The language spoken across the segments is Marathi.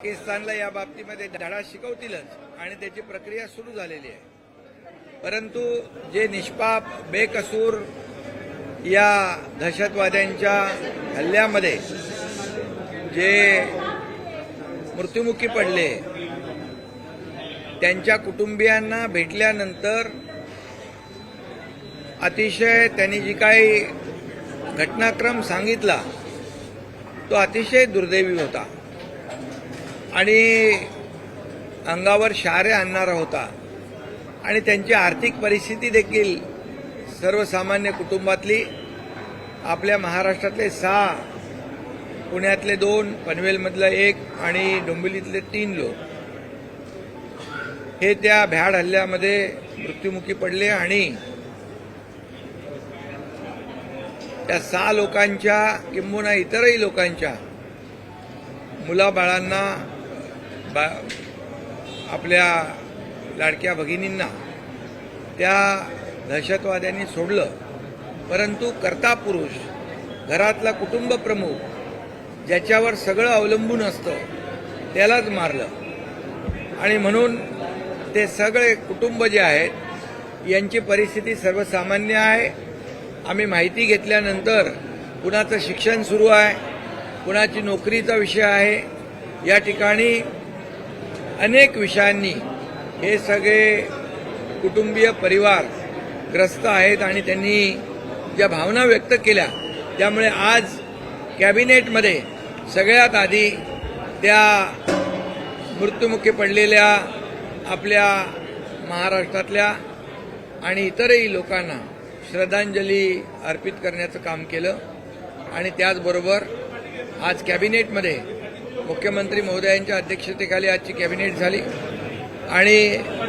पाकिस्तानला या बाबतीमध्ये धडा शिकवतीलच आणि त्याची प्रक्रिया सुरू झालेली आहे. परंतु जे निष्पाप बेकसूर या दहशतवाद्यांच्या हल्ल्यामध्ये जे मृत्युमुखी पडले त्यांच्या कुटुंबियांना भेटल्यानंतर अतिशय त्यांनी जी काही घटनाक्रम सांगितला तो अतिशय दुर्दैवी होता. आणि अंगावर शारे आणणारा होता. आणि त्यांची आर्थिक परिस्थिती देखील सर्वसामान्य कुटुंबातली आपल्या महाराष्ट्रातले सहा पुण्यातले दोन पनवेलमधलं एक आणि डोंबिवलीतले तीन लोक. हे त्या भ्याड हल्ल्यामध्ये मृत्युमुखी पडले आणि त्या सहा लोकांच्या किंबहुना इतरही लोकांच्या मुलाबाळांना बा आपल्या लाडक्या भगिनींना त्या दहशतवाद्यांनी सोडलं. परंतु कर्ता पुरुष घरातला कुटुंब प्रमुख ज्याच्यावर सगळं अवलंबून असतं त्यालाच मारलं. आणि म्हणून ते सगळे कुटुंब जे आहेत यांची परिस्थिती सर्वसामान्य आहे. आम्ही माहिती घेतल्यानंतर कुणाचं शिक्षण सुरू आहे कुणाची नोकरीचा विषय आहे या ठिकाणी अनेक विषयांनी हे सगळे कुटुंबीय परिवार ग्रस्त आहेत आणि त्यांनी ज्या भावना व्यक्त केल्या त्यामुळे आज कॅबिनेटमध्ये सगळ्यात आधी त्या मृत्युमुखी पडलेल्या आपल्या महाराष्ट्रातल्या आणि इतरही लोकांना श्रद्धांजली अर्पित करण्याचं काम केलं. आणि त्याचबरोबर आज कॅबिनेटमध्ये मुख्यमंत्री महोदयांच्या अध्यक्षतेखाली आजची कॅबिनेट झाली. आणि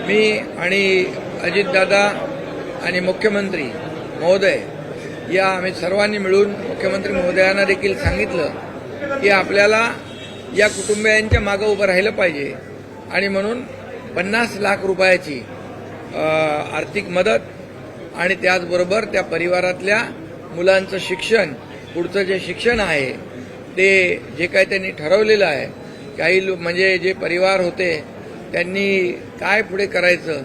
मी आणि अजितदादा आणि मुख्यमंत्री महोदय या आम्ही सर्वांनी मिळून मुख्यमंत्री महोदयांना देखील सांगितलं की आपल्याला या कुटुंबियांच्या मागं उभं राहिलं पाहिजे. आणि म्हणून पन्नास लाख रुपयाची आर्थिक मदत आणि त्याचबरोबर त्या परिवारातल्या मुलांचं शिक्षण पुढचं जे शिक्षण आहे ते जे काही त्यांनी ठरवलेलं आहे काही लो- म्हणजे जे परिवार होते त्यांनी काय पुढे करायचं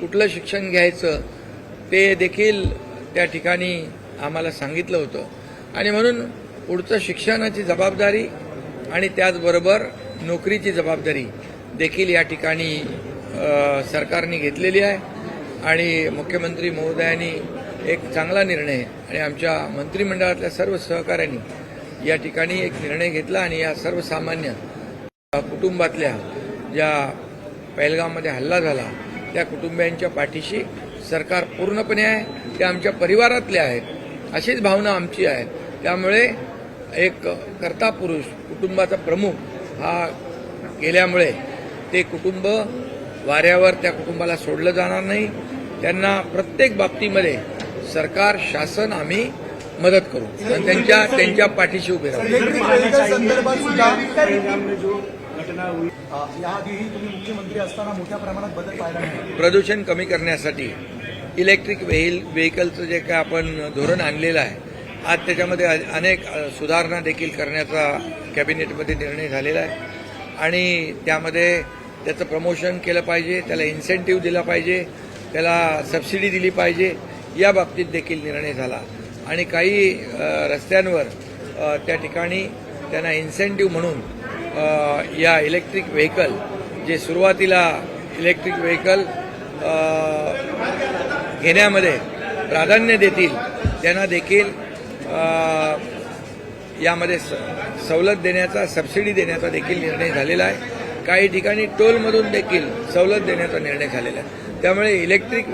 कुठलं शिक्षण घ्यायचं ते देखील त्या ठिकाणी आम्हाला सांगितलं होतं. आणि म्हणून पुढचं शिक्षणाची जबाबदारी आणि त्याचबरोबर नोकरीची जबाबदारी देखील या ठिकाणी सरकारने घेतलेली आहे. आणि मुख्यमंत्री महोदयांनी एक चांगला निर्णय आणि आमच्या मंत्रिमंडळातल्या सर्व सहकाऱ्यांनी या ठिकाणी एक निर्णय घेतला आणि या सर्वसामान्य कुटुंबातल्या ज्या पैलगावमध्ये हल्ला झाला त्या कुटुंबियांच्या पाठीशी सरकार पूर्णपणे आहे ते आमच्या परिवारातले आहेत अशीच भावना आमची आहे. त्यामुळे एक कर्ता पुरुष कुटुंबाचा प्रमुख हा गेल्यामुळे ते कुटुंब वाऱ्यावर त्या कुटुंबाला सोडलं जाणार नाही. त्यांना प्रत्येक बाबतीमध्ये सरकार शासन आम्ही मदत करू. आणि त्यांच्या त्यांच्या पाठीशी उभे राहू. मुख्यमंत्री असताना मोठ्या प्रमाणात बदल प्रदूषण कमी करण्यासाठी इलेक्ट्रिक व्हेल व्हेकलचं जे काय आपण धोरण आणलेलं आहे आज त्याच्यामध्ये अनेक सुधारणा देखील करण्याचा कॅबिनेटमध्ये निर्णय झालेला आहे. आणि त्यामध्ये त्याचं प्रमोशन केलं पाहिजे त्याला इन्सेंटिव्ह दिला पाहिजे त्याला सबसिडी दिली पाहिजे या बाबतीत देखील निर्णय झाला. आणि काही रस्त्यांवर त्या ठिकाणी त्यांना इन्सेंटिव्ह म्हणून या इलेक्ट्रिक व्हेकल जे सुरुवातीला इलेक्ट्रिक व्हेकल घेण्यामध्ये प्राधान्य देतील त्यांना देखील यामध्ये स- सवलत देण्याचा सबसिडी देण्याचा देखील निर्णय झालेला आहे. काही ठिकाणी टोलमधून देखील सवलत देण्याचा निर्णय झालेला आहे. त्यामुळे इलेक्ट्रिक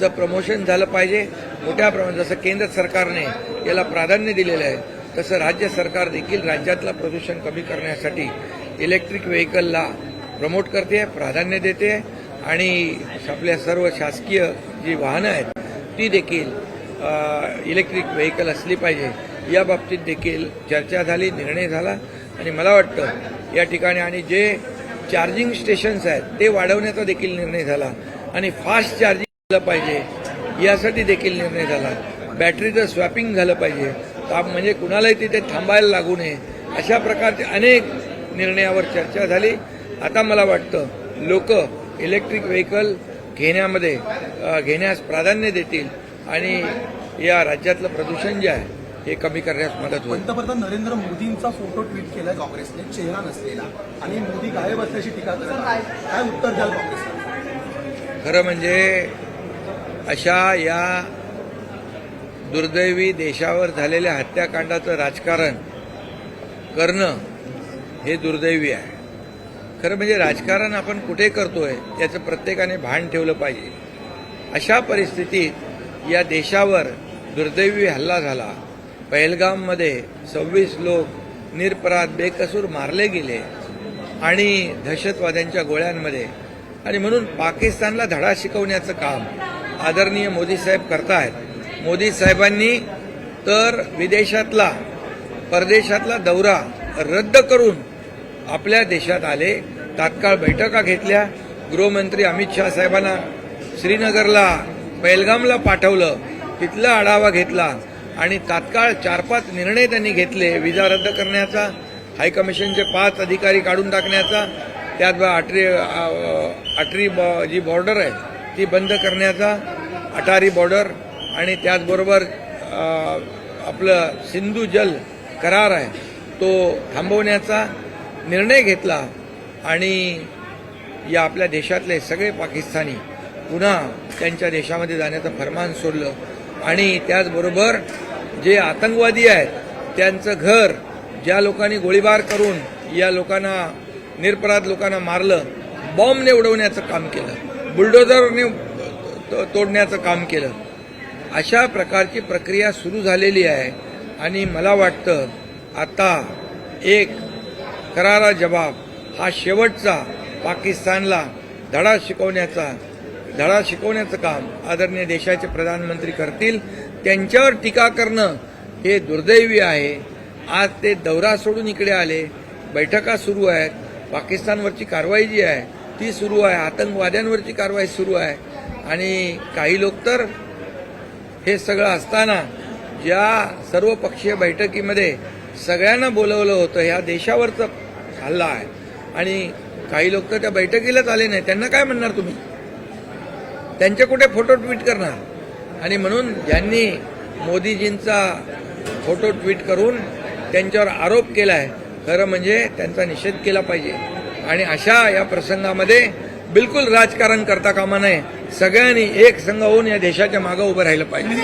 चं प्रमोशन झालं पाहिजे मोठ्या प्रमाणात जसं केंद्र सरकारने याला प्राधान्य दिलेलं आहे तसं राज्य सरकार देखील राज्यातलं प्रदूषण कमी करण्यासाठी इलेक्ट्रिक व्हेकलला प्रमोट करते प्राधान्य देते आणि आपल्या सर्व शासकीय जी वाहनं आहेत ती देखील इलेक्ट्रिक व्हेकल असली पाहिजे. या बाबतीत देखील चर्चा झाली निर्णय झाला आणि मला वाटतं या ठिकाणी आणि जे चार्जिंग स्टेशन्स आहेत ते वाढवण्याचा देखील निर्णय झाला. आणि फास्ट चार्जिंग पाहिजे. यासाठी देखील निर्णय झाला. बॅटरीचं स्वॅपिंग झालं पाहिजे. ताप म्हणजे कुणालाही तिथे थांबायला लागू नये. अशा प्रकारचे अनेक निर्णयावर चर्चा झाली. आता मला वाटतं लोक इलेक्ट्रिक व्हेकल घेण्यामध्ये घेण्यास प्राधान्य देतील आणि या राज्यातलं प्रदूषण जे आहे हे कमी करण्यास मदत होईल. पंतप्रधान नरेंद्र मोदींचा फोटो ट्विट केलाय काँग्रेसने. चेहरा नसलेला. आणि मोदी गायब असल्याची टीका. काय उत्तर द्याल काँग्रेसला? खरं म्हणजे अशा या दुर्दैवी देशावर झालेल्या हत्याकांडाचं राजकारण करणं हे दुर्दैवी आहे. खरं म्हणजे राजकारण आपण कुठे करतोय याचं प्रत्येकाने भान ठेवलं पाहिजे. अशा परिस्थितीत या देशावर दुर्दैवी हल्ला झाला. पहलगाममध्ये सव्वीस लोक निरपराध बेकसूर मारले गेले आणि दहशतवाद्यांच्या गोळ्यांमध्ये. आणि म्हणून पाकिस्तानला धडा शिकवण्याचं काम आदरणीय मोदी साहेब करतायत. मोदी साहेबांनी तर विदेशातला परदेशातला दौरा रद्द करून आपल्या देशात आले तात्काळ बैठका घेतल्या. गृहमंत्री अमित शहा साहेबांना श्रीनगरला पेलगामला पाठवलं तिथला आढावा घेतला आणि तात्काळ चार पाच निर्णय त्यांनी घेतले विजा रद्द करण्याचा हायकमिशनचे पाच अधिकारी काढून टाकण्याचा त्यात अटरी अटरी बॉ- जी बॉर्डर आहे ती बंद करण्याचा अटारी बॉर्डर आणि त्याचबरोबर आपलं सिंधू जल करार आहे. तो थांबवण्याचा निर्णय घेतला आणि या आपल्या देशातले सगळे पाकिस्तानी पुन्हा त्यांच्या देशामध्ये जाण्याचं फरमान सोडलं. आणि त्याचबरोबर जे आतंकवादी आहेत त्यांचं घर ज्या लोकांनी गोळीबार करून या लोकांना निरपराध लोकांना मारलं बॉम्बने उडवण्याचं काम केलं. बुलडोझरने तो- तोडण्याचं काम केलं. अशा प्रकारची प्रक्रिया सुरू झालेली आहे आणि मला वाटतं आता एक करारा जबाब हा शेवटचा पाकिस्तानला धडा शिकवण्याचा धडा शिकवण्याचं काम आदरणीय देशाचे प्रधानमंत्री करतील. त्यांच्यावर टीका करणं हे दुर्दैवी आहे. आज ते दौरा सोडून इकडे आले. बैठका सुरू आहेत. पाकिस्तानवरची कारवाई जी आहे ती सुरू आहे. आतंकवाद्यांवरची कारवाई सुरू आहे. आणि काही लोक तर हे सगळं असताना ज्या सर्वपक्षीय बैठकीमध्ये सगळ्यांना बोलवलं होतं ह्या देशावरचा हल्ला आहे. आणि काही लोक तर त्या बैठकीलाच आले नाही त्यांना काय म्हणणार तुम्ही? त्यांचे कुठे फोटो ट्विट करणार? आणि म्हणून ज्यांनी मोदीजींचा फोटो ट्विट करून त्यांच्यावर आरोप केला आहे खरं म्हणजे त्यांचा निषेध केला पाहिजे. आणि अशा या प्रसंगामध्ये बिलकुल राजकारण करता कामा नये. सगळ्यांनी एक संघ होऊन या देशाच्या मागे उभं राहिलं पाहिजे.